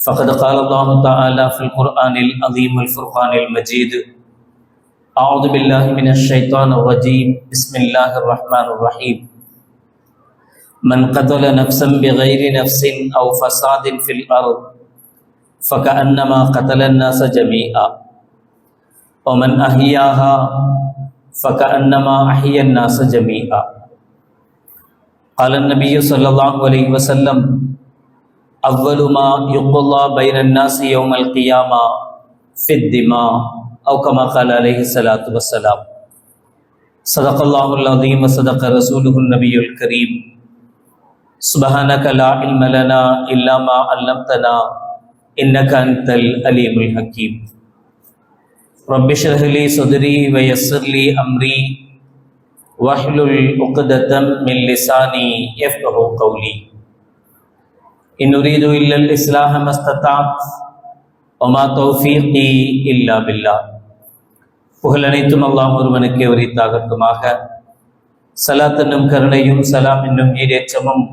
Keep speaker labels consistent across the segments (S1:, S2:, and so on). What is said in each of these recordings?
S1: فقد قال الله تعالى في القرآن العظيم الفرقان المجيد. أعوذ بالله من الشيطان الرجيم. بسم الله الرحمن الرحيم. من قتل نفسا بغير نفس أو فساد في الأرض فكأنما قتل الناس جميعا. ومن أحياها فكأنما أحيا الناس جميعا. قال النبي صلى الله عليه وسلم أول اولما یقلا بين الناس يوم القيامة في الدماء أو كما قال عليه الصلاة والسلام. صدق الله العظيم وصدق رسوله النبي الكريم. سبحانك لا علم لنا إلا ما علمتنا إنك أنت العليم الحكيم. رب اشرح لي صدري ويسر لي أمري واحلل عقدة من لساني يفقهوا قولي. إن أريد إلا الإصلاح ما استطعت وما توفيقي إلا بالله புகழ் அனைத்தும் அல்லாஹ் ஒருவனுக்கே உரித்தாகட்டுமாக சலாத் என்னும் கருணையும் சலாம் என்னும் ஈரேற்றமும்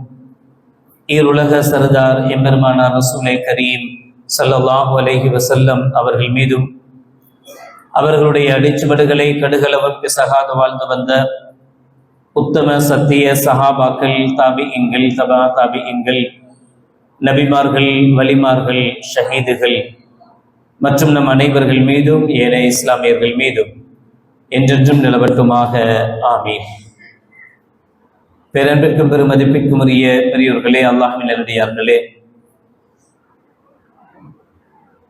S1: ஈருலக சர்தார் எம்பெருமானார் ரசூலை கரீம் சல்லல்லாஹு அலைஹி வசல்லம் அவர்கள் மீதும் அவர்களுடைய அடிச்சுவடுகளை கடுகளவும் பிசகாக வாழ்ந்து வந்த உத்தம சத்திய சஹாபாக்கள் தாபி இங்கள் தபா தாபி இங்கள் நபிமார்கள் வலிமார்கள் ஷஹீதுகள் மற்றும் நம் அனைவர்கள் மீதும் ஏனைய இஸ்லாமியர்கள் மீதும் என்றென்றும் நிலவட்டுமாக ஆமீன். பேரன்பிற்கும் பெருமதிப்பிற்கும் உரிய பெரியோர்களே அல்லாஹின் நேரடியார்களே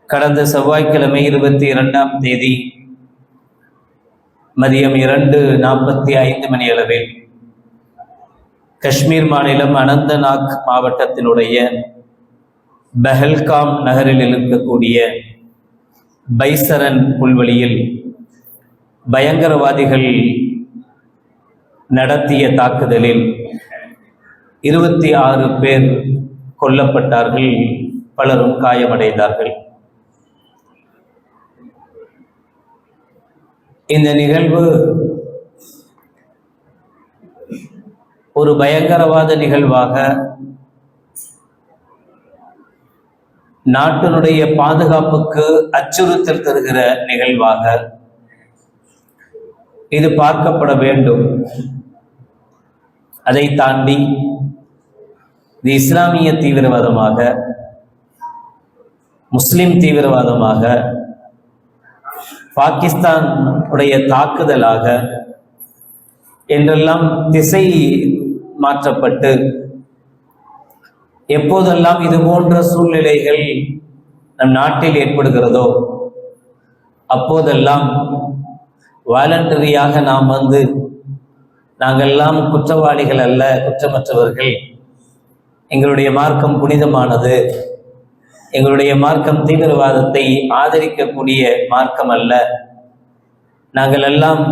S1: கடந்த செவ்வாய்க்கிழமை இருபத்தி இரண்டாம் தேதி மதியம் இரண்டு நாற்பத்தி ஐந்து மணி அளவில் காஷ்மீர் மாநிலம் அனந்தநாக் மாவட்டத்தினுடைய பெஹல்காம் நகரில் இருக்கக்கூடிய பைசரன் புல்வெளியில் பயங்கரவாதிகள் நடத்திய தாக்குதலில் இருபத்தி ஆறு பேர் கொல்லப்பட்டார்கள் பலரும் காயமடைந்தார்கள். இந்த நிகழ்வு ஒரு பயங்கரவாத நிகழ்வாக நாட்டினுடைய பாதுகாப்புக்கு அச்சுறுத்தல் தருகிற நிகழ்வாக இது பார்க்கப்பட வேண்டும். அதை தாண்டி இது இஸ்லாமிய தீவிரவாதமாக முஸ்லிம் தீவிரவாதமாக பாகிஸ்தான் உடைய தாக்குதலாக என்றெல்லாம் திசை மாற்றப்பட்டு எப்போதெல்லாம் இது போன்ற சூழ்நிலைகள் நம் நாட்டில் ஏற்படுகிறதோ அப்போதெல்லாம் வாலண்டரியாக நாம் வந்து நாங்கள்லாம் குற்றவாளிகள் அல்ல குற்றமற்றவர்கள். எங்களுடைய மார்க்கம் புனிதமானது. எங்களுடைய மார்க்கம் தீவிரவாதத்தை ஆதரிக்கக்கூடிய மார்க்கம் அல்ல. நாங்கள் எல்லாம்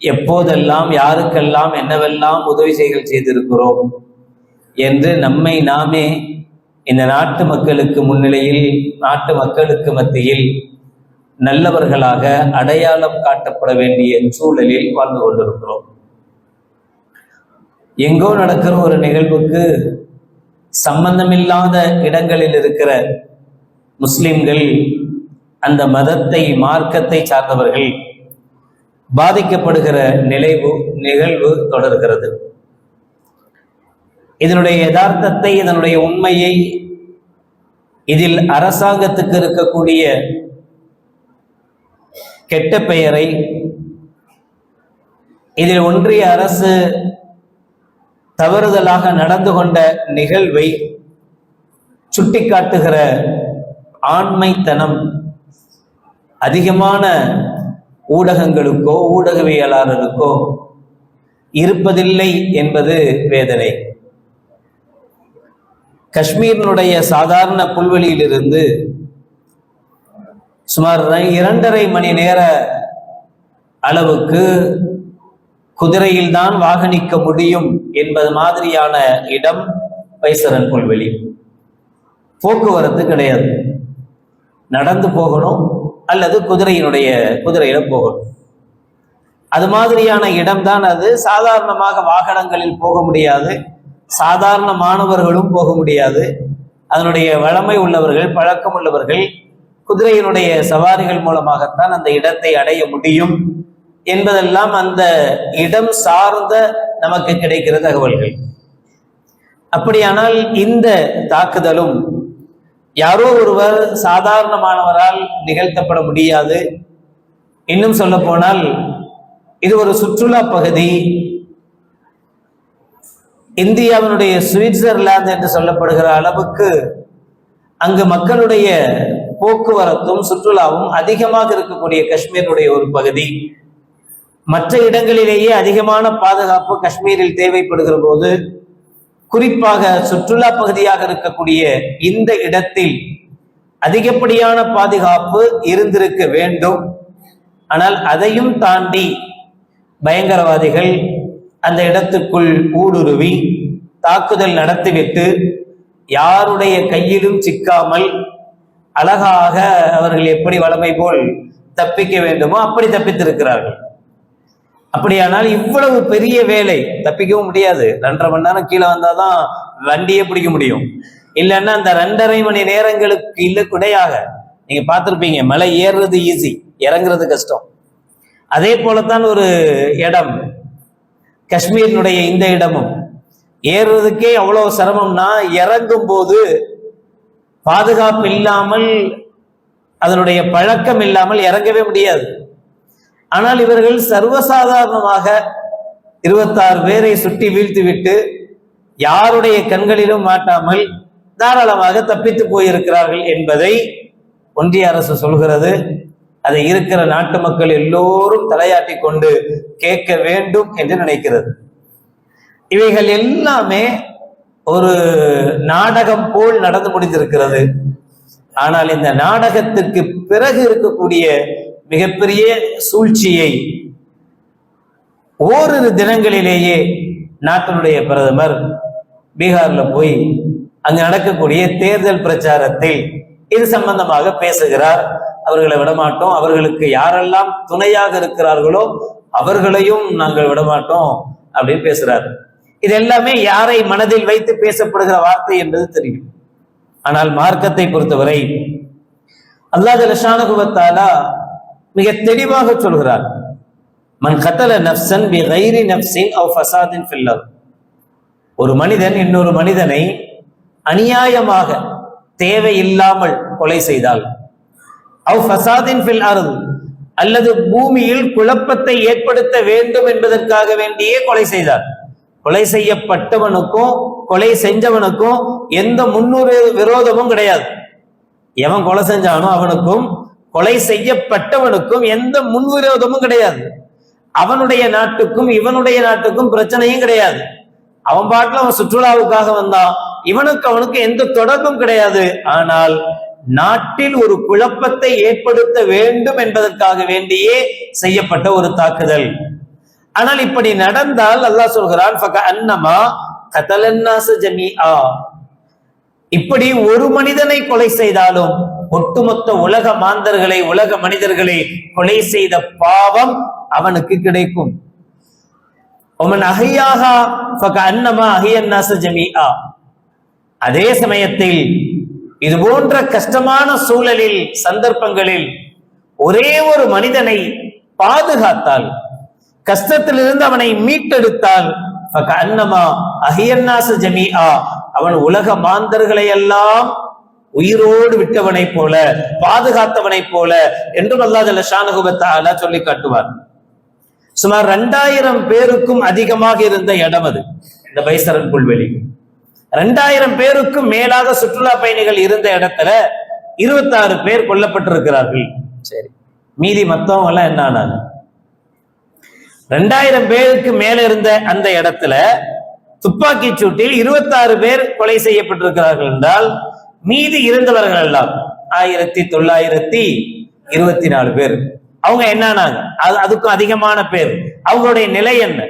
S1: எப்போதெல்லாம் யாருக்கெல்லாம் என்னவெல்லாம் உதவி செய்கள் செய்திருக்கிறோம் என்று நம்மை நாமே இந்த நாட்டு மக்களுக்கு முன்னிலையில் நாட்டு மக்களுக்கு மத்தியில் நல்லவர்களாக அடையாளம் காட்டப்பட வேண்டிய சூழலில் வாழ்ந்து கொண்டிருக்கிறோம். எங்கோ நடக்கிற ஒரு நிகழ்வுக்கு சம்பந்தமில்லாத இடங்களில் இருக்கிற முஸ்லிம்கள் அந்த மதத்தை மார்க்கத்தை சார்ந்தவர்கள் பாதிக்கப்படுகிற நிலைவு நிகழ்வு தொடர்கிறது. இதனுடைய யதார்த்தத்தை இதனுடைய உண்மையை இதில் அரசாங்கத்துக்கு இருக்கக்கூடிய கெட்ட பெயரை இதில் ஒன்றிய அரசு தவறுதலாக நடந்து கொண்ட நிகழ்வை சுட்டிக்காட்டுகிற ஆண்மைத்தனம் அதிகமான ஊடகங்களுக்கோ ஊடகவியலாளருக்கோ இருப்பதில்லை என்பது வேதனை. காஷ்மீரினுடைய சாதாரண புல்வெளியிலிருந்து சுமார் இரண்டரை மணி நேர அளவுக்கு குதிரையில் தான் வாகனிக்க முடியும் என்பது மாதிரியான இடம் பைசரன் புல்வெளி. போக்குவரத்து கிடையாது. நடந்து போகணும் அல்லது குதிரையினுடைய குதிரையில போகணும். அது மாதிரியான இடம்தான் அது. சாதாரணமாக வாகனங்களில் போக முடியாது. சாதாரண மாணவர்களும் போக முடியாது. அதனுடைய வளமை உள்ளவர்கள் பழக்கம் உள்ளவர்கள் குதிரையினுடைய சவாரிகள் மூலமாகத்தான் அந்த இடத்தை அடைய முடியும் என்பதெல்லாம் அந்த இடம் சார்ந்த நமக்கு கிடைக்கிற தகவல்கள். அப்படியானால் இந்த தாக்குதலும் யாரோ ஒருவர் சாதாரணமானவரால் நிகழ்த்தப்பட முடியாது. இன்னும் சொல்ல போனால் இது ஒரு சுற்றுலா பகுதி. இந்தியாவினுடைய சுவிட்சர்லாந்து என்று சொல்லப்படுகிற அளவுக்கு அங்கு மக்களுடைய போக்குவரத்தும் சுற்றுலாவும் அதிகமாக இருக்கக்கூடிய காஷ்மீருடைய ஒரு பகுதி. மற்ற இடங்களிலேயே அதிகமான பாதுகாப்பு காஷ்மீரில் தேவைப்படுகிற போது குறிப்பாக சுற்றுலா பகுதியாக இருக்கக்கூடிய இந்த இடத்தில் அதிகப்படியான பாதுகாப்பு இருந்திருக்க வேண்டும். ஆனால் அதையும் தாண்டி பயங்கரவாதிகள் அந்த இடத்துக்குள் ஊடுருவி தாக்குதல் நடத்திவிட்டு யாருடைய கையிலும் சிக்காமல் அழகாக அவர்கள் எப்படி வளமை போல் தப்பிக்க வேண்டுமோ அப்படி தப்பித்திருக்கிறார்கள். அப்படியானால் இவ்வளவு பெரிய வேலை தப்பிக்கவும் முடியாது. ரெண்டரை மணி நேரம் கீழே வந்தாதான் வண்டியே பிடிக்க முடியும். இல்லைன்னா அந்த ரெண்டரை மணி நேரங்களுக்கு இல்லை குடையாக. நீங்க பார்த்துருப்பீங்க மலை ஏறுறது ஈஸி இறங்குறது கஷ்டம். அதே போலத்தான் ஒரு இடம் காஷ்மீரினுடைய இந்த இடமும். ஏறுறதுக்கே அவ்வளவு சிரமம்னா இறங்கும் போது பாதுகாப்பு இல்லாமல் அதனுடைய பழக்கம் இல்லாமல் இறங்கவே முடியாது. ஆனால் இவர்கள் சர்வசாதாரணமாக இருபத்தாறு பேரை சுட்டி வீழ்த்தி விட்டு யாருடைய கண்களிலும் மாட்டாமல் தாராளமாக தப்பித்து போயிருக்கிறார்கள் என்பதை ஒன்றிய அரசு சொல்கிறது. அதை இருக்கிற நாட்டு மக்கள் எல்லோரும் தலையாட்டி கொண்டு கேட்க வேண்டும் என்று நினைக்கிறது. இவைகள் எல்லாமே ஒரு நாடகம் போல் நடந்து முடிந்திருக்கிறது. ஆனால் இந்த நாடகத்துக்கு பிறகு இருக்கக்கூடிய மிகப்பெரிய சூழ்ச்சியை ஓரிரு தினங்களிலேயே நாட்டினுடைய பிரதமர் பீகார்ல போய் அங்கு நடக்கக்கூடிய தேர்தல் பிரச்சாரத்தில் இது சம்பந்தமாக பேசுகிறார். அவர்களை விடமாட்டோம். அவர்களுக்கு யாரெல்லாம் துணையாக இருக்கிறார்களோ அவர்களையும் நாங்கள் விடமாட்டோம் அப்படின்னு பேசுறாரு. இது எல்லாமே யாரை மனதில் வைத்து பேசப்படுகிற வார்த்தை என்பது தெரியும். ஆனால் மார்க்கத்தை பொறுத்தவரை அல்லாஹ் லஷானுகுவத்தாலா மிக தெளிவாக சொல்கிறார். மன் கத்தல நப்சன் பி கைரி நப்சின் அவ் ஃபசாதின் ஃபில்லர் ஒரு மனிதன் இன்னொரு மனிதனை அநியாயமாக தேவையில்லாமல் கொலை செய்தால் அவ் ஃபசாதின் ஃபில் அருள். அல்லது பூமியில் குழப்பத்தை ஏற்படுத்த வேண்டும் என்பதற்காக வேண்டியே கொலை செய்தார். கொலை செய்யப்பட்டவனுக்கும் கொலை செஞ்சவனுக்கும் எந்த முன்னூறு விரோதமும் கிடையாது. எவன் கொலை செஞ்சானோ அவனுக்கும் கொலை செய்யப்பட்டவனுக்கும் எந்த முன்விரோதமும் கிடையாது. அவனுடைய நாட்டுக்கும் இவனுடைய நாட்டுக்கும் பிரச்சனையும் கிடையாது. அவன் பாட்டுல அவன் சுற்றுலாவுக்காக வந்தான். இவனுக்கு அவனுக்கு எந்த தொடர்பும் கிடையாது. ஆனால் நாட்டில் ஒரு குழப்பத்தை ஏற்படுத்த வேண்டும் என்பதற்காக வேண்டியே செய்யப்பட்ட ஒரு தாக்குதல். ஆனால் இப்படி நடந்தால் அல்லாஹ் சொல்கிறான் அன்னமா கதலன்னாசு ஜமீஆ. இப்படி ஒரு மனிதனை கொலை செய்தாலும் ஒட்டுமொத்த உலக மாந்தர்களை உலக மனிதர்களை கொலை செய்த பாவம் அவனுக்கு கிடைக்கும். ஒமன் அகையாகா அன்னமா அகையன்னாச ஜமீஆ. அதே சமயத்தில் இது போன்ற கஷ்டமான சூழலில் சந்தர்ப்பங்களில் ஒரே ஒரு மனிதனை பாதுகாத்தால் கஷ்டத்திலிருந்து அவனை மீட்டெடுத்தால் அன்னமா அஹியன்னாச ஜமீஆ அவன் உலக மாந்தர்களை எல்லாம் உயிரோடு விட்டவனை போல பாதுகாத்தவனை போல என்றும் அல்லா ஜல்ல ஷானகுபத்தாலா சொல்லி காட்டுவார். சுமார் ரெண்டாயிரம் பேருக்கும் அதிகமாக இருந்த இடம் அது இந்த பைசரன் புல்வெளி. ரெண்டாயிரம் பேருக்கும் மேலாக சுற்றுலா பயணிகள் இருந்த இடத்துல இருபத்தாறு பேர் கொல்லப்பட்டிருக்கிறார்கள். சரி. மீதி மத்தவங்க எல்லாம் என்ன ஆனாங்க? ரெண்டாயிரம் பேருக்கு மேல இருந்த அந்த இடத்துல துப்பாக்கி சூட்டில் இருபத்தாறு பேர் கொலை செய்யப்பட்டிருக்கிறார்கள் என்றால் மீதி இருந்தவர்கள் எல்லாம் ஆயிரத்தி தொள்ளாயிரத்தி இருபத்தி நாலு பேர். அவங்க என்னானாங்க அது அதுக்கும் அதிகமான பேர். அவங்களுடைய நிலை என்ன?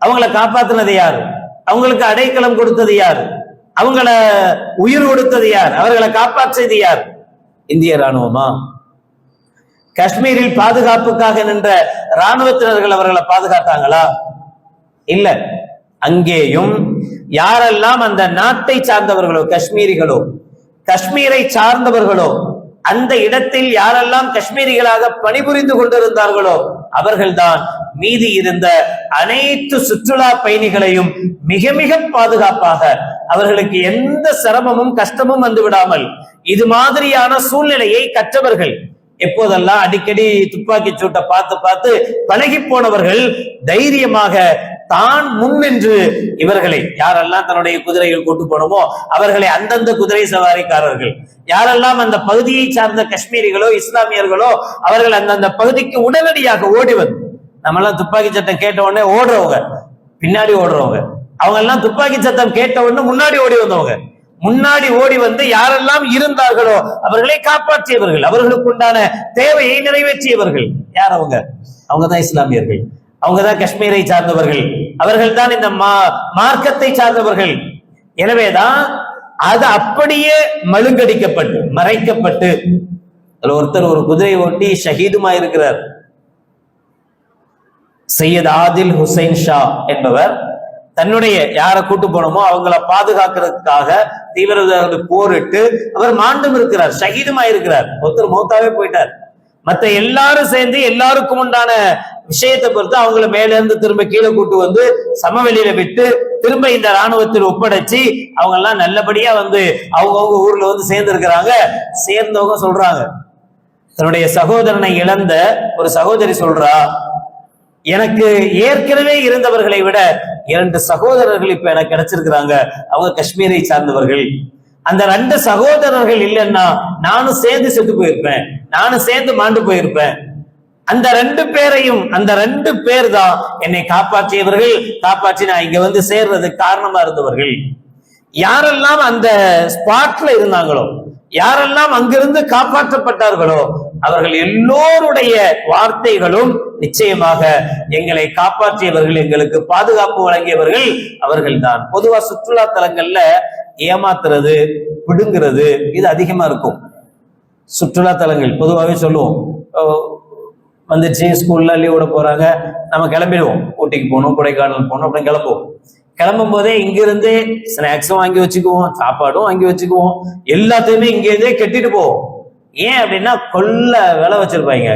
S1: அவங்கள காப்பாத்தினது யாரு? அவங்களுக்கு அடைக்கலம் கொடுத்தது யார்? அவங்கள உயிர் கொடுத்தது யார்? அவர்களை காப்பாற்றியது யார்? இந்திய ராணுவமா காஷ்மீரில் பாதுகாப்புக்காக நின்ற ராணுவத்தினர்கள் அவர்களை பாதுகாத்தாங்களா? இல்ல. அங்கேயும் யாரெல்லாம் அந்த நாட்டை சார்ந்தவர்களோ காஷ்மீரிகளோ காஷ்மீரை சார்ந்தவர்களோ அந்த இடத்தில் யாரெல்லாம் காஷ்மீரிகளாக பணிபுரிந்து கொண்டிருந்தார்களோ அவர்கள்தான் மீதி இருந்த அனைத்து சுற்றுலா பயணிகளையும் மிக மிக பாதுகாப்பாக அவர்களுக்கு எந்த சிரமமும் கஷ்டமும் வந்து விடாமல் இது மாதிரியான சூழ்நிலையை கற்றவர்கள் எப்போதெல்லாம் அடிக்கடி துப்பாக்கி சூட்டை பார்த்து பார்த்து பழகி போனவர்கள் தைரியமாக தான் முன்னின்று இவர்களை யாரெல்லாம் தன்னுடைய குதிரைகள் கூட்டு போனோமோ அவர்களை அந்தந்த குதிரை சவாரிக்காரர்கள். யாரெல்லாம் அந்த பகுதியை சார்ந்த காஷ்மீரிகளோ இஸ்லாமியர்களோ அவர்கள் அந்தந்த பகுதிக்கு உடனடியாக ஓடி வந்து நம்மெல்லாம் துப்பாக்கி சட்டம் கேட்ட உடனே ஓடுறவங்க பின்னாடி ஓடுறவங்க அவங்க எல்லாம் துப்பாக்கி சத்தம் கேட்ட உடனே முன்னாடி ஓடி வந்தவங்க. முன்னாடி ஓடி வந்து யாரெல்லாம் இருந்தார்களோ அவர்களை காப்பாற்றியவர்கள் அவர்களுக்கு உண்டான தேவையை நிறைவேற்றியவர்கள். யார் அவங்க? அவங்கதான் இஸ்லாமியர்கள். அவங்க தான் காஷ்மீரை சார்ந்தவர்கள். அவர்கள் தான் இந்த மா மார்க்கத்தை சார்ந்தவர்கள். எனவேதான் அது அப்படியே மழுங்கடிக்கப்பட்டு மறைக்கப்பட்டு. அதுல ஒருத்தர் ஒரு குதிரை ஓட்டி ஷஹீதுமா இருக்கிறார். சையத் ஆதில் ஹுசைன் ஷா என்பவர் தன்னுடைய யாரை கூட்டு போனோமோ அவங்கள பாதுகாக்கிறதுக்காக தீவிரவாதிகள் போரிட்டு அவர் மாண்டும் இருக்கிறார் ஷஹீதுமா இருக்கிறார். ஒருத்தர் மௌத்தாவே போயிட்டார். மத்த எல்லாரும் சேர்ந்து எல்லாருக்கும் உண்டான விஷயத்தை பொறுத்து அவங்கள மேல இருந்து திரும்ப கீழே கூட்டு வந்து சமவெளியில விட்டு திரும்ப இந்த ராணுவத்தில் ஒப்படைச்சு அவங்க எல்லாம் நல்லபடியா வந்து அவங்கவுங்க ஊர்ல வந்து சேர்ந்து இருக்கிறாங்க சேர்ந்தவங்க சொல்றாங்க. தன்னுடைய சகோதரனை இழந்த ஒரு சகோதரி சொல்றா எனக்கு ஏற்கனவே இருந்தவர்களை விட இரண்டு சகோதரர்கள் இப்ப எனக்கு கிடைச்சிருக்கிறாங்க. அவங்க காஷ்மீரை சார்ந்தவர்கள். அந்த ரெண்டு சகோதரர்கள் இல்லைன்னா நானும் சேர்ந்து செத்து போயிருப்பேன். நானும் சேர்ந்து மாண்டு போயிருப்பேன். அந்த ரெண்டு பேரையும் அந்த ரெண்டு பேர் தான் என்னை காப்பாற்றியவர்கள். காப்பாற்றி நான் இங்க வந்து சேர்றதுக்கு காரணமா இருந்தவர்கள். யாரெல்லாம் அந்த ஸ்பாட்ல இருந்தாங்களோ யாரெல்லாம் அங்கிருந்து காப்பாற்றப்பட்டார்களோ அவர்கள் எல்லோருடைய வார்த்தைகளும் நிச்சயமாக எங்களை காப்பாற்றியவர்கள் எங்களுக்கு பாதுகாப்பு வழங்கியவர்கள் அவர்கள் தான் பொதுவா சுற்றுலா தலங்கள்ல ஏமாத்துறது பிடுங்கிறது இது அதிகமா இருக்கும். சுற்றுலா தலங்கள் பொதுவாகவே சொல்லுவோம். வந்துச்சு ஸ்கூல்ல லீவ் விட போறாங்க. நம்ம கிளம்பிடுவோம். ஊட்டிக்கு போகணும் கொடைக்கானல் போகணும் அப்படின்னு கிளம்புவோம். கிளம்பும் போதே இங்கிருந்து ஸ்நாக்ஸும் வாங்கி வச்சுக்குவோம் சாப்பாடும் வாங்கி வச்சுக்குவோம். எல்லாத்தையுமே இங்கேருந்தே கெட்டிட்டு போவோம். ஏன் அப்படின்னா கொல்ல விலை வச்சிருப்பாங்க.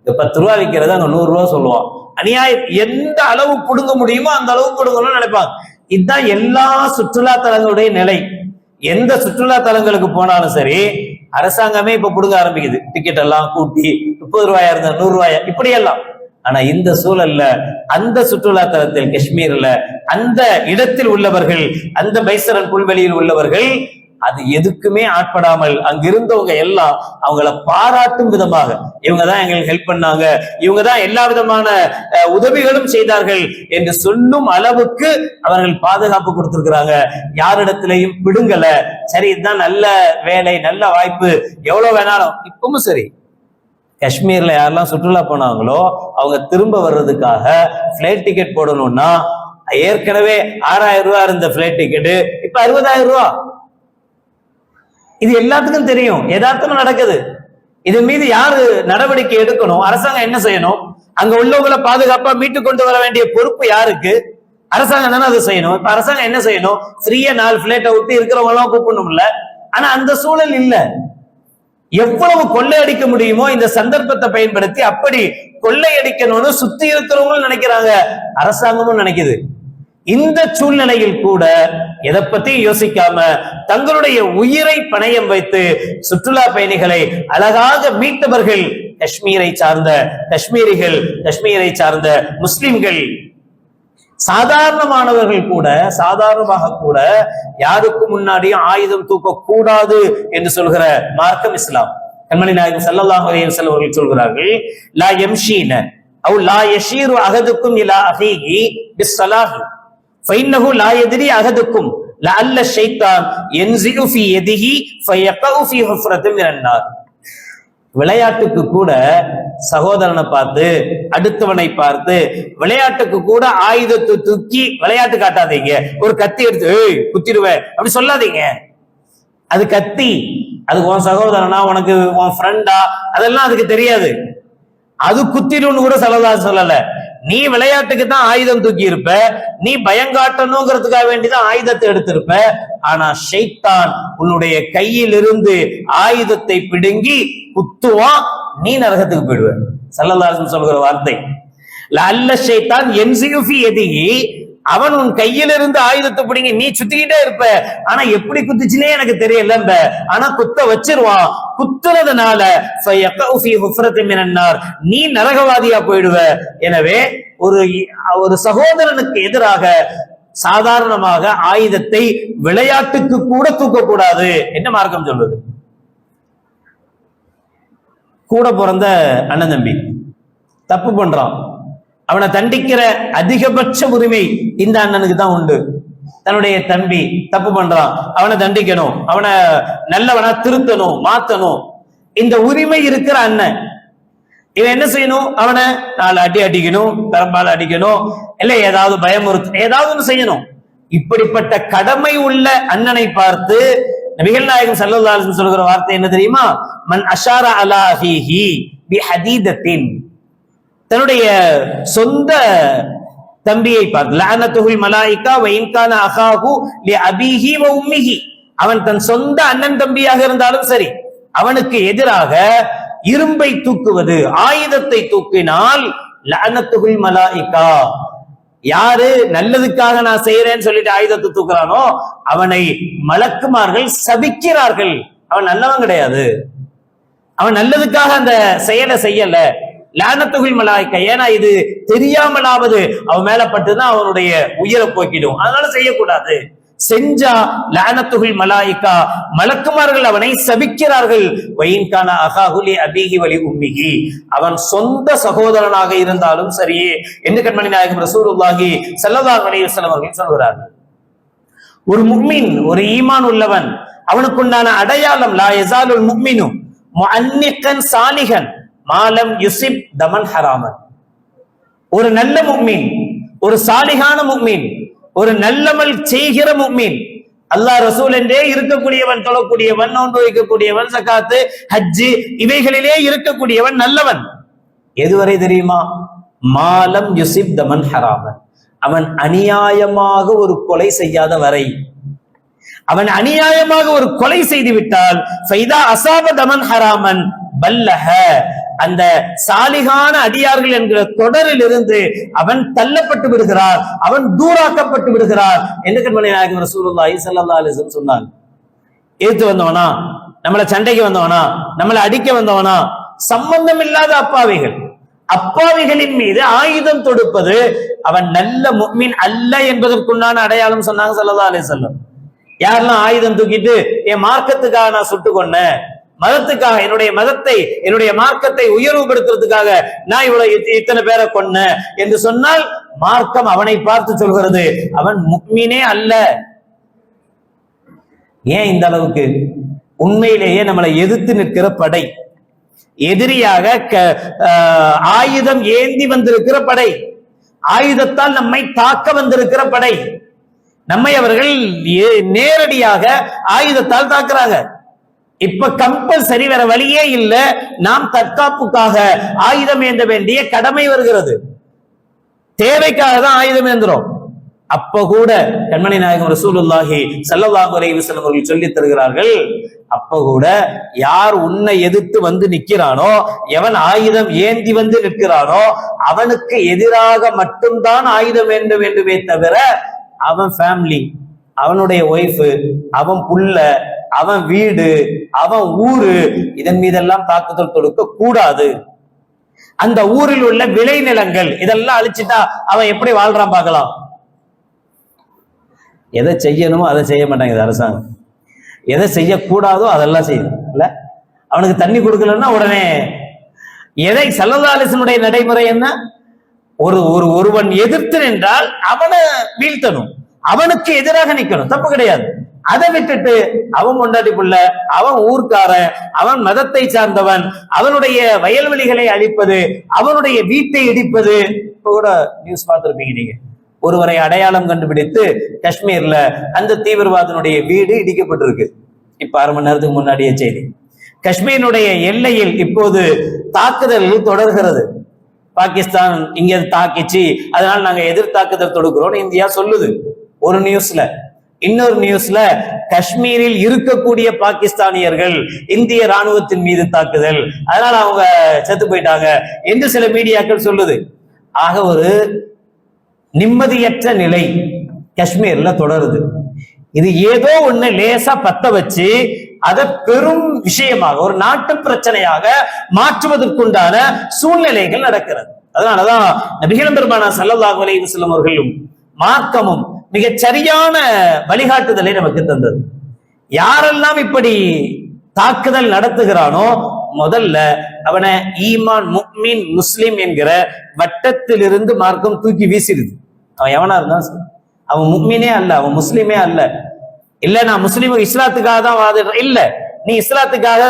S1: இந்த பத்து ரூபா விற்கிறத அங்க நூறு ரூபா சொல்லுவோம் அநியாயம் எந்த அளவு கொடுங்க முடியுமோ அந்த அளவு கொடுங்கணும்னு நினைப்பாங்க. இதுதான் எல்லா சுற்றுலா தலங்களுடைய நிலை. எந்த சுற்றுலா தலங்களுக்கு போனாலும் சரி அரசாங்கமே இப்ப புடுங்க ஆரம்பிக்குது. டிக்கெட் எல்லாம் கூட்டி முப்பது ரூபாயா இருந்தா நூறு ரூபாயா? இப்படியெல்லாம். ஆனா இந்த சூழல்ல அந்த சுற்றுலா தலத்தில் காஷ்மீர்ல அந்த இடத்தில் உள்ளவர்கள் அந்த பைசரன் புல்வெளியில் உள்ளவர்கள் அது எதுக்குமே ஆட்படாமல் அங்கிருந்தவங்க எல்லாம் அவங்கள பாராட்டும் விதமாக இவங்க தான் எங்களுக்கு ஹெல்ப் பண்ணாங்க. இவங்க தான் எல்லா விதமான உதவிகளும் செய்தார்கள் என்று சொல்லும் அளவுக்கு அவர்கள் பாதுகாப்பு கொடுத்திருக்கிறாங்க. யாரிடத்திலையும் பிடுங்கல சரி இதுதான் நல்ல வேலை நல்ல வாய்ப்பு. எவ்வளவு வேணாலும் இப்பவும் சரி. காஷ்மீர்ல யாரெல்லாம் சுற்றுலா போனாங்களோ அவங்க திரும்ப வர்றதுக்காக பிளைட் டிக்கெட் போடணும்னா ஏற்கனவே ஆறாயிரம் ரூபா இருந்த பிளைட் டிக்கெட்டு இப்ப அறுபதாயிரம் ரூபா. இது எல்லாத்துக்கும் தெரியும். யதார்த்தமா நடக்குது. இது மீது யாரு நடவடிக்கை எடுக்கணும்? அரசாங்கம் என்ன செய்யணும்? அங்க உள்ளவங்களை பாதுகாப்பா மீட்டு கொண்டு வர வேண்டிய பொறுப்பு யாருக்கு? அரசாங்கம் தானே அதை செய்யணும். இப்ப அரசாங்கம் என்ன செய்யணும்? ஃப்ரீயா நாலு பிளேட்டை விட்டு இருக்கிறவங்க எல்லாம் கூப்பிடணும்ல. ஆனா அந்த சூழல் இல்ல. எவ்வளவு கொள்ளையடிக்க முடியுமோ இந்த சந்தர்ப்பத்தை பயன்படுத்தி அப்படி கொள்ளையடிக்கணும்னு சுத்தி இருக்கிறவங்களும் நினைக்கிறாங்க. அரசாங்கமும் நினைக்குது. இந்த சூழ்நிலையில் கூட எதை பத்தி யோசிக்காம தங்களுடைய உயிரை பணயம் வைத்து சுற்றுலா பயணிகளை அழகாக மீட்டவர்கள் காஷ்மீரை சார்ந்த காஷ்மீரிகள் காஷ்மீரை சார்ந்த முஸ்லிம்கள். சாதாரணமானவர்கள் கூட சாதாரணமாக கூட யாருக்கு முன்னாடியும் ஆயுதம் தூக்க கூடாது என்று சொல்கிற மார்க்கம் இஸ்லாம். கண்மணி நாயகம் ஸல்லல்லாஹு அலைஹி சொல்கிறார்கள் லா எம்ஷீன அவு லா யஷீரு அகதுக்கும் இலா அஹீஹி பிஸ்ஸலாஹி ஃபைன்னஹு லா எதிரி அகதுக்கும் லஅல்ல ஷைத்தான் யன்சிஉ ஃபி யதிஹி ஃபயகஉ ஃபீ ஹுஃப்ரத்தின் மினன் நார் விளையாட்டுக்கு கூட சகோதரனை பார்த்து அடுத்தவனை பார்த்து விளையாட்டுக்கு கூட ஆயுதத்தை தூக்கி விளையாட்டு காட்டாதீங்க. ஒரு கத்தி எடுத்து "ஏய், குத்திடுவேன் அப்படி சொல்லாதீங்க. அது கத்தி. அது உன் சகோதரனா? உனக்கு உன் ஃப்ரெண்டா அதெல்லாம் அதுக்கு தெரியாது. அது குத்திடும்னு கூட சலதா சொல்லல. நீ விளையாட்டுக்கு தான் ஆயுதம் தூக்கி இருப்ப நீ பயங்காட்டணுங்கிறதுக்காக வேண்டிதான் ஆயுதத்தை எடுத்திருப்ப. ஆனா ஷைத்தான் உன்னுடைய கையில் இருந்து ஆயுதத்தை பிடுங்கி குத்துவான் நீ நரகத்துக்கு போயிடுவ. சல்லதாசன் சொல்கிற வார்த்தை. அல்ல ஷைத்தான் என்சியுஃபி எதிகி அவன் உன் கையில இருந்து ஆயுதத்தை பிடிங்க நீ சுத்திக்கிட்டே இருப்ப. ஆனா எப்படி குத்துச்சுனே எனக்கு தெரியல ஆனா குத்த வச்சிருவான். குத்துறதுனால நீ நரகவாதியா போயிடுவ. எனவே ஒரு ஒரு சகோதரனுக்கு எதிராக சாதாரணமாக ஆயுதத்தை விளையாட்டுக்கு கூட தூக்கக்கூடாது. என்ன மார்க்கம் சொல்வது கூட பிறந்த அண்ணன் தம்பி. தப்பு பண்றான். அவனை தண்டிக்கிற அதிகபட்ச உரிமை இந்த அண்ணனுக்கு தான் உண்டு. தன்னுடைய தம்பி தப்பு பண்றான். அவனை தண்டிக்கணும். அவனை நல்லவனா திருத்தணும் மாத்தணும். இந்த உரிமை இருக்கிற அண்ணன். இவன் என்ன செய்யணும்? அவனை நாலு அடி அடிக்கணும் பெரம்பால் அடிக்கணும். இல்ல ஏதாவது பயமுறுத்த ஏதாவது ஒண்ணு செய்யணும். இப்படிப்பட்ட கடமை உள்ள அண்ணனை பார்த்து நபிகள் நாயகம் ஸல்லல்லாஹு சொல்கிற வார்த்தை என்ன தெரியுமா? மன் அஷாரா அலா பி ஹதீதத்தின் தன்னுடைய சொந்த தம்பியை பார்த்து லானத்துகுல் மலாயிகா வ அகாஹு லி வ உம்மிஹி. அவன் தன் சொந்த அண்ணன் தம்பியாக இருந்தாலும் சரி அவனுக்கு எதிராக இரும்பை தூக்குவது ஆயுதத்தை தூக்கினால் லானத்துகுல் மலாயிகா யாரு நல்லதுக்காக நான் செய்யறேன்னு சொல்லிட்டு ஆயுதத்தை தூக்குறானோ அவனை மலக்குமார்கள் சபிக்கிறார்கள். அவன் நல்லவன் கிடையாது. அவன் நல்லதுக்காக அந்த செயலை செய்யல. லானத்துகுல் மலாய்க்க. ஏன்னா இது தெரியாமலாவது அவன் மேல பட்டுதான் அவனுடைய உயிரை போக்கிடும். அதனால செய்யக்கூடாது. செஞ்சா லானத்துகுல் மலாய்க்கா மலக்குமார்கள் அவனை சபிக்கிறார்கள். வயின்கான அகாகுலி அபிகி வலி உம்மிகி அவன் சொந்த சகோதரனாக இருந்தாலும் சரியே என்று கண்மணி நாயகம் ரசூலுல்லாஹி ஸல்லல்லாஹு அலைஹி வஸல்லம் அவர்கள் சொல்கிறார்கள். ஒரு முக்மின் ஒரு ஈமான் உள்ளவன் அவனுக்குண்டான அடையாளம் லா எசாலுல் முக்மினும் சாலிகன். மாலம் யுசிப் தமன் ஹராமன். ஒரு நல்ல முக்மீன் ஒரு சாலிகான முக்மீன் ஒரு நல்லமல் செய்கிற முக்மீன். அல்லாஹ் ரசூல் என்றே இருக்கக்கூடியவன் தொழக்கூடியவன் நோன்பு வைக்கக்கூடியவன் சக்காத்து ஹஜ்ஜு இவைகளிலே இருக்கக்கூடியவன் நல்லவன். எதுவரை தெரியுமா? மாலம் யுசிப் தமன் ஹராமன். அவன் அநியாயமாக ஒரு கொலை செய்யாத வரை அவன் அநியாயமாக ஒரு கொலை செய்து விட்டால் ஃபைதா அசாப தமன் ஹராமன் பல்லஹ. அந்த சாலிகான அடியார்கள் என்கிற தொடரில் இருந்து அவன் தள்ளப்பட்டு விடுகிறார் அவன் தூராக்கப்பட்டு விடுகிறார் என்று கண்மணி நாயகம் ரசூலுல்லாஹி ஸல்லல்லாஹு அலைஹி ஏத்து சொன்னாங்க வந்தவனா? நம்மளை சண்டைக்கு வந்தவனா? நம்மளை அடிக்க வந்தவனா? சம்பந்தம் இல்லாத அப்பாவிகள். அப்பாவிகளின் மீது ஆயுதம் தொடுப்பது அவன் நல்ல முக்மின் அல்ல என்பதற்குண்டான அடையாளம் சொன்னாங்க சல்லா அலைஹி வஸல்லம். யாரெல்லாம் ஆயுதம் தூக்கிட்டு என் மார்க்கத்துக்காக நான் சுட்டு கொண்டேன் மதத்துக்காக என்னுடைய மதத்தை என்னுடைய மார்க்கத்தை உயர்வுபடுத்துறதுக்காக நான் இவ்வளவு இத்தனை பேரை கொன்னேன். என்று சொன்னால் மார்க்கம் அவனை பார்த்து சொல்கிறது அவன் முக்மீனே அல்ல. ஏன் இந்த அளவுக்கு? உண்மையிலேயே நம்மளை எதிர்த்து நிற்கிற படை. எதிரியாக க- ஆஹ் ஆயுதம் ஏந்தி வந்திருக்கிற படை. ஆயுதத்தால் நம்மை தாக்க வந்திருக்கிற படை. நம்மை அவர்கள் ஏ- நேரடியாக ஆயுதத்தால் தாக்குறாங்க. இப்ப கம்பல்சரி வேற வழியே இல்ல. நாம் தற்காப்புக்காக ஆயுதம் ஏந்த வேண்டிய கடமை வருகிறது. தேவைக்காக தான் ஆயுதம் ஏந்துறோம். அப்ப கூட கண்மணி நாயகம் ரசூலுல்லாஹி சல்லல்லாஹு அலைஹி வஸல்லம் அவர்கள் சொல்லி தருகிறார்கள் அப்ப கூட யார் உன்னை எதிர்த்து வந்து நிக்கிறானோ எவன் ஆயுதம் ஏந்தி வந்து நிற்கிறானோ அவனுக்கு எதிராக மட்டும்தான் ஆயுதம் வேண்டும் வேண்டுமே தவிர அவன் ஃபேமிலி அவனுடைய ஒய்ஃபு அவன் புள்ள அவன் வீடு அவன் ஊரு இதன் மீதெல்லாம் தாக்குதல் தொடுக்க கூடாது. அந்த ஊரில் உள்ள விளைநிலங்கள் இதெல்லாம் அழிச்சிட்டா அவன் எப்படி வாழ்றான் பார்க்கலாம்? எதை செய்யணுமோ அதை செய்ய மாட்டாங்க அரசாங்கம். எதை செய்யக்கூடாதோ அதெல்லாம் செய்யுது இல்ல? அவனுக்கு தண்ணி கொடுக்கலன்னா உடனே எதை சல்லதாலிசனுடைய நடைமுறை என்ன? ஒரு ஒரு ஒருவன் எதிர்த்து நின்றால் அவனை வீழ்த்தணும். அவனுக்கு எதிராக நிக்கணும். தப்பு கிடையாது. அதை விட்டுட்டு அவன் கொண்டாடி புள்ள அவன் ஊர்க்காரன் அவன் மதத்தை சார்ந்தவன் அவனுடைய வயல்வெளிகளை அழிப்பது அவனுடைய வீட்டை இடிப்பது. இப்ப கூட நியூஸ் பார்த்திருப்பீங்க நீங்க. ஒருவரை அடையாளம் கண்டுபிடித்து காஷ்மீர்ல அந்த தீவிரவாதனுடைய வீடு இடிக்கப்பட்டிருக்கு. இப்ப அரை மணி நேரத்துக்கு முன்னாடியே செய்தி. காஷ்மீருடைய எல்லையில் இப்போது தாக்குதல்கள் தொடர்கிறது. பாகிஸ்தான் இங்க தாக்கிச்சு. அதனால நாங்க எதிர் தாக்குதல் தொடுக்கிறோம் இந்தியா சொல்லுது. ஒரு நியூஸ்ல இன்னொரு நியூஸ்ல காஷ்மீரில் இருக்கக்கூடிய பாகிஸ்தானியர்கள் இந்திய ராணுவத்தின் மீது தாக்குதல். அதனால அவங்க செத்து போயிட்டாங்க. என்று சில மீடியாக்கள் சொல்லுது. ஆக ஒரு நிம்மதியற்ற நிலை காஷ்மீர்ல தொடருது. இது ஏதோ ஒண்ணு லேசா பத்த வச்சு அதை பெரும் விஷயமாக ஒரு நாட்டு பிரச்சனையாக மாற்றுவதற்குண்டான சூழ்நிலைகள் நடக்கிறது. அதனாலதான் நபிகள் பெருமானா சல்லல்லாஹு அலைஹி அவர்களும் மார்க்கமும் மிகச் சரியான வழிகாட்டுதலை நமக்கு தந்தது. யாரெல்லாம் இப்படி தாக்குதல் நடத்துகிறானோ முதல்ல அவனை ஈமான் முக்மின் முஸ்லிம் என்கிற வட்டத்திலிருந்து மார்க்கம் தூக்கி வீசிடுது. அவன் எவனா இருந்தான் அவன் முக்மீனே அல்ல அவன் முஸ்லீமே அல்ல. இல்ல நான் முஸ்லீம் இஸ்லாத்துக்காக தான் வாதிடுறேன். இல்லை. நீ இஸ்லாத்துக்காக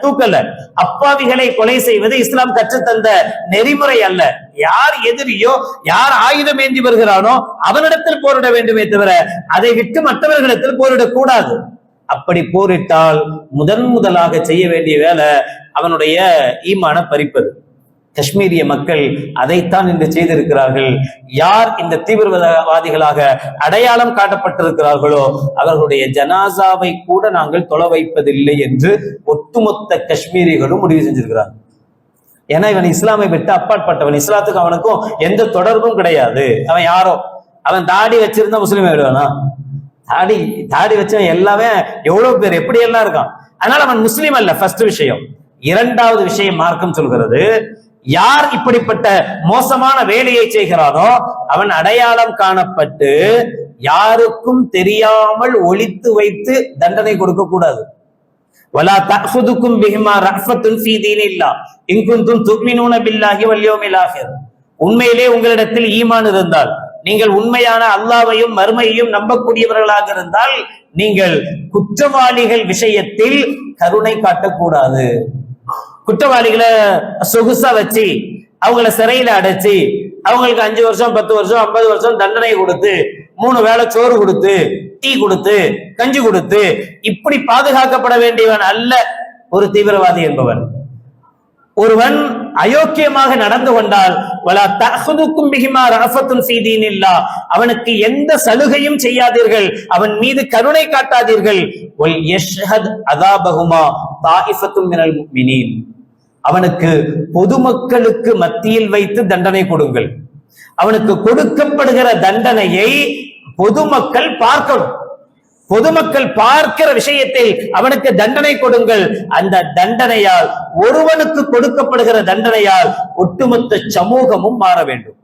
S1: தூக்கல அப்பாவிகளை கொலை செய்வது இஸ்லாம் கற்றுத்தந்த நெறிமுறை அல்ல. யார் எதிரியோ யார் ஆயுதம் ஏந்தி வருகிறானோ அவனிடத்தில் போரிட வேண்டுமே தவிர அதை விட்டு மற்றவர்களிடத்தில் போரிடக் கூடாது. அப்படி போரிட்டால் முதன் முதலாக செய்ய வேண்டிய வேலை அவனுடைய ஈமான பறிப்பது. காஷ்மீரிய மக்கள் அதைத்தான் இன்று செய்திருக்கிறார்கள். யார் இந்த தீவிரவாதிகளாக அடையாளம் காட்டப்பட்டிருக்கிறார்களோ அவர்களுடைய ஜனாசாவை கூட நாங்கள் தொலை வைப்பதில்லை என்று ஒட்டுமொத்த காஷ்மீரிகளும் முடிவு செஞ்சிருக்கிறாங்க ஏன்னா இவன் இஸ்லாமை விட்டு அப்பாற்பட்டவன். இஸ்லாத்துக்கு அவனுக்கும் எந்த தொடர்பும் கிடையாது. அவன் யாரோ? அவன் தாடி வச்சிருந்தா முஸ்லீம் ஆயிடுவானா? தாடி தாடி வச்சவன் எல்லாமே எவ்வளவு பேர் எப்படி எல்லாம் இருக்கான்? அதனால அவன் முஸ்லீம் அல்ல ஃபர்ஸ்ட் விஷயம். இரண்டாவது விஷயம் மார்க்கம் சொல்கிறது யார் இப்படிப்பட்ட மோசமான வேலையை செய்கிறானோ அவன் அடையாளம் காணப்பட்டு யாருக்கும் தெரியாமல் ஒழித்து வைத்து தண்டனை கொடுக்க கூடாது. வலா தஹுதுக்கும் பிஹிமா ரஃபத்துன் ஃபீ இல்லா இன் குன்தும் துக்மினூன பில்லாஹி வல் யௌமில் உண்மையிலே உங்களிடத்தில் ஈமான் இருந்தால் நீங்கள் உண்மையான அல்லாவையும் மறுமையையும் நம்பக்கூடியவர்களாக இருந்தால் நீங்கள் குற்றவாளிகள் விஷயத்தில் கருணை காட்டக்கூடாது. குற்றவாளிகளை சொகுசா வச்சு அவங்கள சிறையில அடைச்சு அவங்களுக்கு அஞ்சு வருஷம் பத்து வருஷம் ஐம்பது வருஷம் தண்டனை கொடுத்து மூணு வேளை சோறு கொடுத்து டீ கொடுத்து கஞ்சி கொடுத்து இப்படி பாதுகாக்கப்பட வேண்டியவன் அல்ல ஒரு தீவிரவாதி என்பவன். ஒருவன் அயோக்கியமாக நடந்து கொண்டால் வலா தகுதுக்கும் மிகுமா ரஃபத்தும் ஃபீ இல்லா அவனுக்கு எந்த சலுகையும் செய்யாதீர்கள் அவன் மீது கருணை காட்டாதீர்கள். ஒல் யஷ்ஹத் அதாபகுமா தாயிஃபத்தும் மினல் முஃமினீன் அவனுக்கு பொதுமக்களுக்கு மத்தியில் வைத்து தண்டனை கொடுங்கள். அவனுக்கு கொடுக்கப்படுகிற தண்டனையை பொதுமக்கள் பார்க்கணும். பொதுமக்கள் பார்க்கிற விஷயத்தில் அவனுக்கு தண்டனை கொடுங்கள். அந்த தண்டனையால் ஒருவனுக்கு கொடுக்கப்படுகிற தண்டனையால் ஒட்டுமொத்த சமூகமும் மாற வேண்டும்.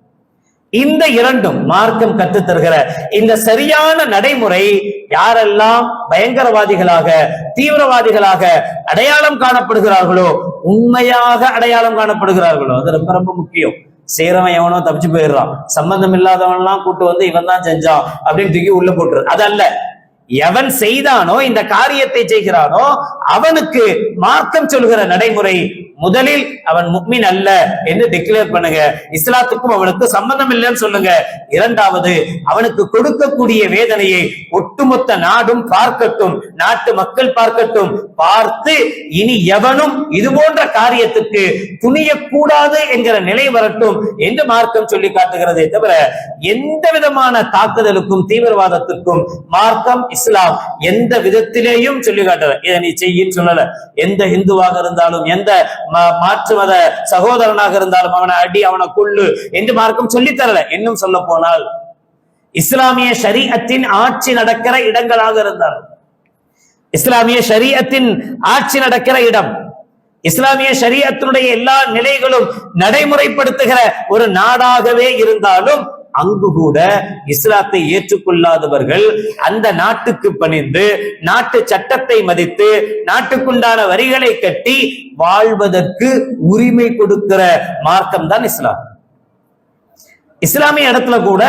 S1: இந்த இரண்டும் மார்க்கம் கத்து தருகிற இந்த சரியான நடைமுறை யாரெல்லாம் பயங்கரவாதிகளாக தீவிரவாதிகளாக அடையாளம் காணப்படுகிறார்களோ உண்மையாக அடையாளம் காணப்படுகிறார்களோ அது ரொம்ப ரொம்ப முக்கியம். சேரவன் எவனோ தப்பிச்சு போயிடுறான். சம்பந்தம் இல்லாதவன் எல்லாம் கூட்டு வந்து இவன் தான் செஞ்சான் அப்படின்னு தூக்கி உள்ள போட்டுரு அது அல்ல. எவன் செய்தானோ இந்த காரியத்தை செய்கிறானோ அவனுக்கு மார்க்கம் சொல்கிற நடைமுறை முதலில் அவன் முக்மின் அல்ல என்று டிக்ளேர் பண்ணுங்க. இஸ்லாத்துக்கும் அவனுக்கு சம்பந்தம் இல்லைன்னு சொல்லுங்க. இரண்டாவது அவனுக்கு கொடுக்கக்கூடிய வேதனையை ஒட்டுமொத்த நாடும் பார்க்கட்டும் நாட்டு மக்கள் பார்க்கட்டும் பார்த்து இனி எவனும் இது போன்ற காரியத்துக்கு துணியக்கூடாது என்கிற நிலை வரட்டும் என்று மார்க்கம் சொல்லி காட்டுகிறதே தவிர எந்த விதமான தாக்குதலுக்கும் தீவிரவாதத்திற்கும் மார்க்கம் இஸ்லாம் எந்த விதத்திலேயும் சொல்லி காட்டுற இதை நீ செய்ய சொல்லல. எந்த இந்துவாக இருந்தாலும் எந்த மாற்று மத சகோதரனாக இருந்தாலும் அவனை அடி அவனை கொள்ளு என்று மார்க்கம் சொல்லித்தரல. இன்னும் சொல்ல போனால் இஸ்லாமிய ஷரீஅத்தின் ஆட்சி நடக்கிற இடங்களாக இருந்தாலும் இஸ்லாமிய ஷரீஅத்தின் ஆட்சி நடக்கிற இடம் இஸ்லாமிய ஷரீஅத்தினுடைய எல்லா நிலைகளும் நடைமுறைப்படுத்துகிற ஒரு நாடாகவே இருந்தாலும் அங்கு கூட இஸ்லாத்தை ஏற்றுக்கொள்ளாதவர்கள் அந்த நாட்டுக்கு பணிந்து நாட்டு சட்டத்தை மதித்து நாட்டுக்குண்டான வரிகளை கட்டி வாழ்வதற்கு உரிமை கொடுக்கிற மார்க்கம் தான் இஸ்லாம். இஸ்லாமிய இடத்துல கூட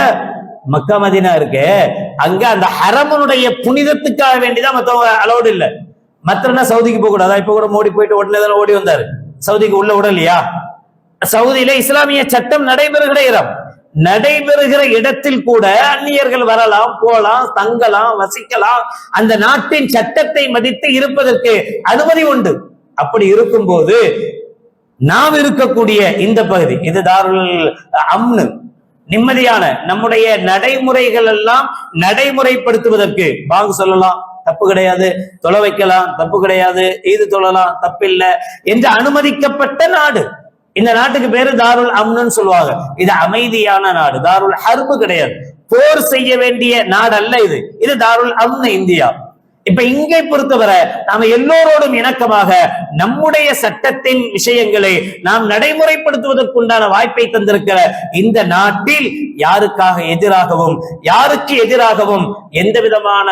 S1: மக்கா மதினா இருக்கு. அங்க அந்த ஹரமனுடைய புனிதத்துக்காக வேண்டிதான் மத்தவங்க அலோடு இல்ல. மற்றனா சவுதிக்கு போக கூடாது? இப்ப கூட மோடி போயிட்டு உடனே தானே ஓடி வந்தாரு. சவுதிக்கு உள்ள விடலையா? சவுதியில இஸ்லாமிய சட்டம் நடைபெறுகிற இடம். நடைபெறுகிற இடத்தில் கூட அந்நியர்கள் வரலாம் போலாம் தங்கலாம் வசிக்கலாம். அந்த நாட்டின் சட்டத்தை மதித்து இருப்பதற்கு அனுமதி உண்டு. அப்படி இருக்கும்போது நாம் இருக்கக்கூடிய இந்த பகுதி இது தாருல் அம்னு நிம்மதியான நம்முடைய நடைமுறைகள் எல்லாம் நடைமுறைப்படுத்துவதற்கு பாங்கு சொல்லலாம் தப்பு கிடையாது தொலை வைக்கலாம் தப்பு கிடையாது இது தொழலாம் தப்பில்லை என்று அனுமதிக்கப்பட்ட நாடு. இந்த நாட்டுக்கு பேரு தாருல் அம்னு சொல்லுவாங்க. இது அமைதியான நாடு தாருல் ஹர்பு கிடையாது. போர் செய்ய வேண்டிய நாடு அல்ல இது. இது தாருல் அம்னு இந்தியா. இப்ப இங்கே பொறுத்தவரை நாம எல்லோரோடும் இணக்கமாக நம்முடைய சட்டத்தின் விஷயங்களை நாம் நடைமுறைப்படுத்துவதற்குண்டான வாய்ப்பை தந்திருக்கிற இந்த நாட்டில் யாருக்காக எதிராகவும் யாருக்கு எதிராகவும் எந்த விதமான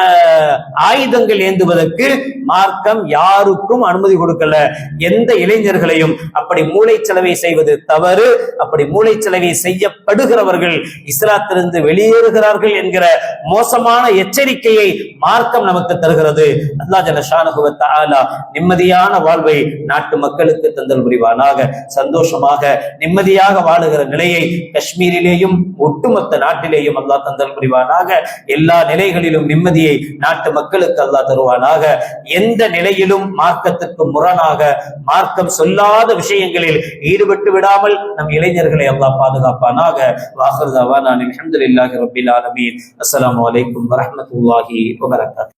S1: ஆயுதங்கள் ஏந்துவதற்கு மார்க்கம் யாருக்கும் அனுமதி கொடுக்கல. எந்த இளைஞர்களையும் அப்படி மூளைச்சலவை செய்வது தவறு. அப்படி மூளைச்சலவை செய்யப்படுகிறவர்கள் இஸ்லாத்திலிருந்து வெளியேறுகிறார்கள் என்கிற மோசமான எச்சரிக்கையை மார்க்கம் நமக்கு தருகிறது. அல்லா ஜலஷானகுவ நிம்மதியான வாழ்வை நாட்டு மக்களுக்கு தந்தல் புரிவானாக. சந்தோஷமாக நிம்மதியாக வாழுகிற நிலையை காஷ்மீரிலேயும் ஒட்டுமொத்த நாட்டிலேயும் அல்லாஹ் தந்தல் புரிவானாக. எல்லா நிலைகளிலும் நிம்மதியை நாட்டு மக்களுக்கு அல்லாஹ் தருவானாக. எந்த நிலையிலும் மார்க்கத்துக்கு முரணாக மார்க்கம் சொல்லாத விஷயங்களில் ஈடுபட்டு விடாமல் நம் இளைஞர்களை அல்லாஹ் பாதுகாப்பானாக. வாஹர்தாவா நான் அல்ஹம்துலில்லாஹி ரபில் ஆலமீன். அஸ்லாம் அலைக்கும் வரமத்துல்லாஹி வபரகாத்.